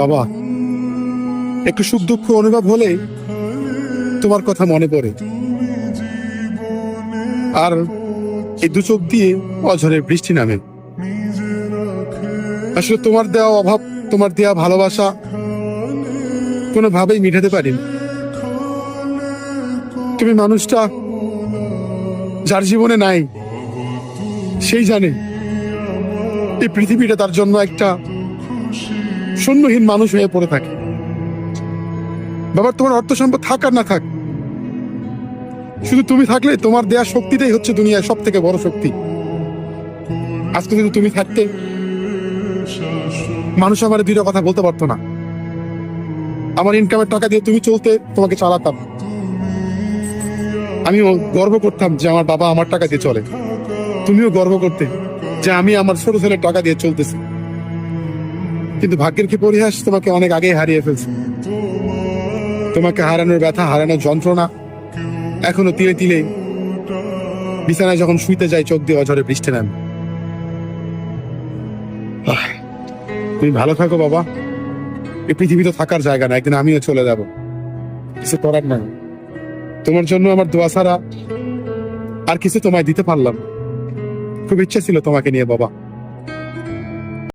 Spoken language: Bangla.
বাবা, একটু সুখ দুঃখ অনুভব হলে তোমার কথা মনে পড়ে। আর এই দু চোখ দিয়ে অঝরে বৃষ্টি নামে। আসলে তোমার দেওয়া অভাব, তোমার দেওয়া ভালোবাসা কোনোভাবেই মিটাতে পারিনি। তুমি মানুষটা যার জীবনে নাই, সেই জানে এই পৃথিবীটা তার জন্য একটা শূন্যহীন মানুষ হয়ে পড়ে থাকে। বাবা তোমার অর্থ সম্পদ থাক আর না থাক, শুধু তুমি থাকলে তোমার দেয়া শক্তিটাই হচ্ছে দুনিয়ার সব থেকে বড় শক্তি। আজকে যদি তুমি থাকতে, মানুষ আমার দুইটা কথা বলতে পারতো না। আমার ইনকামের টাকা দিয়ে তুমি চলতে তোমাকে চালাতাম। আমিও গর্ব করতাম যে আমার বাবা আমার টাকা দিয়ে চলে। তুমিও গর্ব করতে যে আমি আমার ছোট ছেলের টাকা দিয়ে চলতেছি। কিন্তু ভাগ্যের কি পরিহাস? তোমাকে অনেক আগে হারিয়ে ফেলছে। তোমাকে হারানোর ব্যথা হারানোর যন্ত্রণা এখনও তিলে তিলে বিছানায় যখন শুইতে যাই চোখ দিয়ে অঝরে নামে। আহ, তুমি ভালো থাকো বাবা। এই পৃথিবী তো থাকার জায়গা না একদিন আমিও চলে যাব। কিছু করার নাই। তোমার জন্য আমার দোয়া ছাড়া আর কিছু তোমায় দিতে পারলাম খুব ইচ্ছে ছিল তোমাকে নিয়ে বাবা।